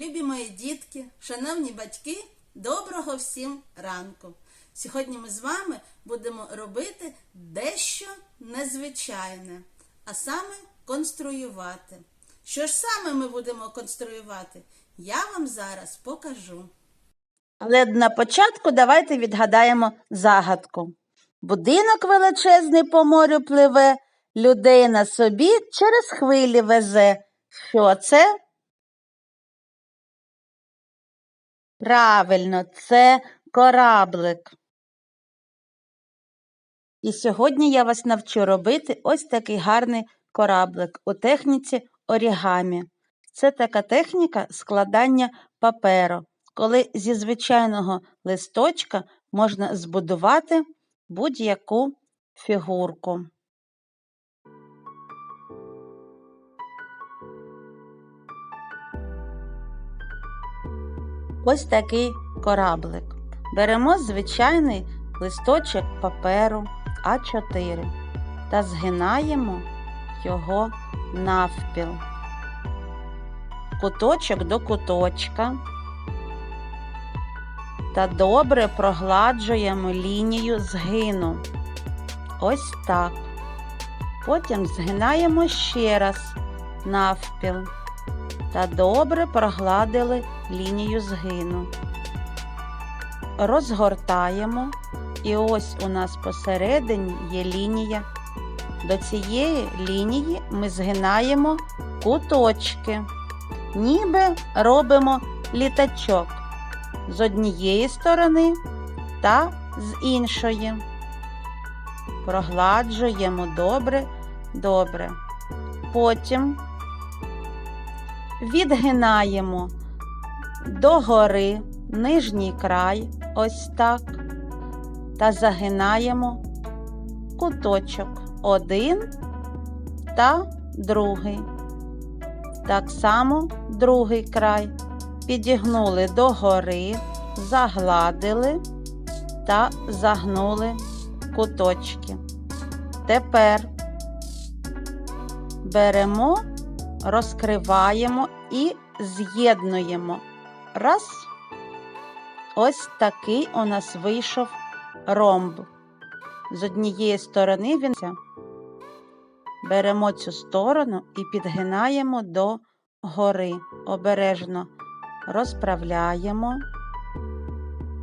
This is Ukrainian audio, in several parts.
Любі мої дітки, шановні батьки, доброго всім ранку! Сьогодні ми з вами будемо робити дещо незвичайне, а саме конструювати. Що ж саме ми будемо конструювати, я вам зараз покажу. Але на початку давайте відгадаємо загадку. Будинок величезний по морю пливе, людей на собі через хвилі везе. Що це? Правильно, це кораблик. І сьогодні я вас навчу робити ось такий гарний кораблик у техніці орігамі. Це така техніка складання паперу, коли зі звичайного листочка можна збудувати будь-яку фігурку. Ось такий кораблик. Беремо звичайний листочок паперу А4 та згинаємо його навпіл. Куточок до куточка та добре прогладжуємо лінію згину. Ось так. Потім згинаємо ще раз навпіл та добре прогладили лінію згину. Розгортаємо, і ось у нас посередині є лінія. До цієї лінії ми згинаємо куточки, ніби робимо літачок з однієї сторони та з іншої. Прогладжуємо добре, добре. Потім відгинаємо догори нижній край, ось так, та загинаємо куточок один та другий. Так само другий край підігнули догори, загладили та загнули куточки. Тепер беремо, розкриваємо і з'єднуємо. Раз. Ось такий у нас вийшов ромб. З однієї сторони він беремо цю сторону і підгинаємо до гори. Обережно розправляємо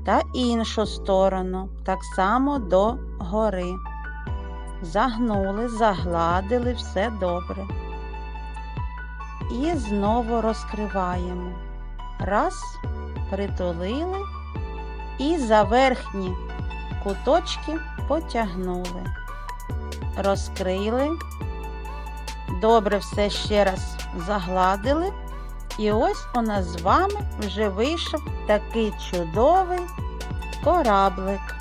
та іншу сторону так само до гори. Загнули, загладили, все добре. І знову розкриваємо. Раз, притулили і за верхні куточки потягнули. Розкрили. Добре все ще раз загладили. І ось у нас з вами вже вийшов такий чудовий кораблик.